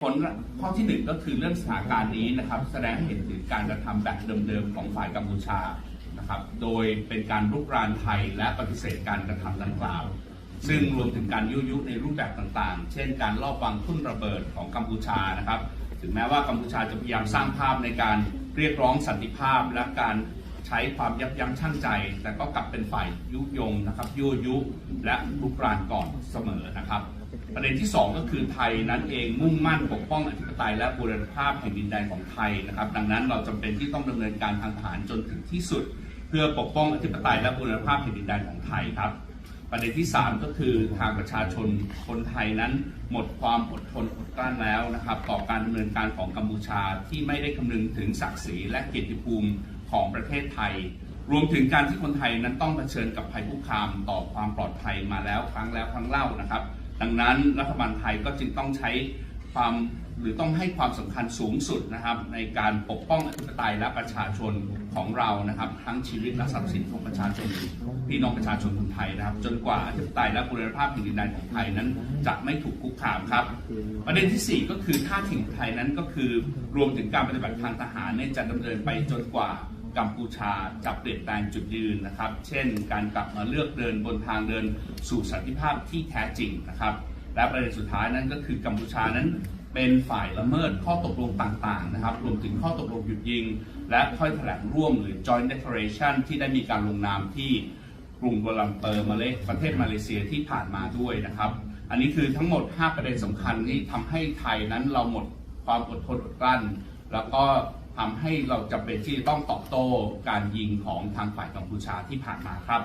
ผลข้อที่หนึ่งก็คือเรื่องสถานการณ์นี้นะครับ แสดงให้เห็นถึงการกระทำแบบเดิมๆของฝ่ายกัมพูชานะครับ โดยเป็นการรุกรานไทยและปฏิเสธการกระทำดังกล่าว ซึ่งรวมถึงการยุยุในรูปแบบต่างๆ เช่น การลอบวางทุ่นระเบิดของกัมพูชานะครับ ถึงแม้ว่ากัมพูชาจะพยายามสร้างภาพในการเรียกร้องสันติภาพและการ ใช้ความยับยั้งชั่งใจ แต่ก็กลับเป็นฝ่ายยุยงนะครับยั่วยุและรุกรานก่อนเสมอนะครับ ประเด็นที่ 2 ก็คือไทยนั้นเองมุ่งมั่นปกป้องอธิปไตยและบูรณภาพแห่งดินแดนของไทยนะครับ ดังนั้นเราจำเป็นที่ต้องดำเนินการทางทหารจนถึงที่สุด เพื่อปกป้องอธิปไตยและบูรณภาพแห่งดินแดนของไทยครับประเด็นที่ 3 ก็คือทางประชาชนคนไทยนั้น หมดความอดทนอดกลั้นแล้วนะครับ ต่อการดำเนินการของกัมพูชาที่ไม่ได้คำนึงถึงศักดิ์ศรีและเกียรติภูมิ ของประเทศไทย รวมถึงการที่คนไทยนั้นต้องเผชิญกับภัยคุกคามต่อความปลอดภัยมาแล้วครั้งแล้วครั้งเล่านะครับ ดังนั้นรัฐบาลไทยก็จึงต้องใช้ความหรือต้องให้ความสำคัญสูงสุดนะครับ ในการปกป้องอธิปไตยและประชาชนของเรานะครับ ทั้งชีวิตและทรัพย์สินของประชาชนพี่น้องประชาชนคนไทยนะครับ จนกว่าอธิปไตยและบูรณภาพแห่งดินแดนของไทยนั้น จะไม่ถูกคุกคามครับ ประเด็นทีสี่4 ก็คือท่าทีของไทยนั้นก็คือรวมถึงการปฏิบัติทางทหารเนี่ยจะดำเนินไปจนกว่า กัมพูชาจะเปลี่ยนแปลงจุดยืนนะครับ เช่น การกลับมาเลือกเดินบนทางเดินสู่สันติภาพที่แท้จริงนะครับ และประเด็นสุดท้ายนั้นก็คือกัมพูชานั้นเป็นฝ่ายละเมิดข้อตกลงต่างๆนะครับ รวมถึงข้อตกลงหยุดยิง และถ้อยแถลงร่วมหรือ joint declaration ที่ได้มีการลงนามที่กรุงกัวลัมเปอร์มาเลประเทศมาเลเซียที่ผ่านมาด้วยนะครับ อันนี้คือทั้งหมด 5 ประเด็นสำคัญที่ทำให้ไทยนั้นเราหมดความอดทนอดกลั้น แล้วก็ ทำให้เราจำเป็นที่จะต้องตอบโต้การยิงของทางฝ่ายกัมพูชาที่ผ่านมาครับ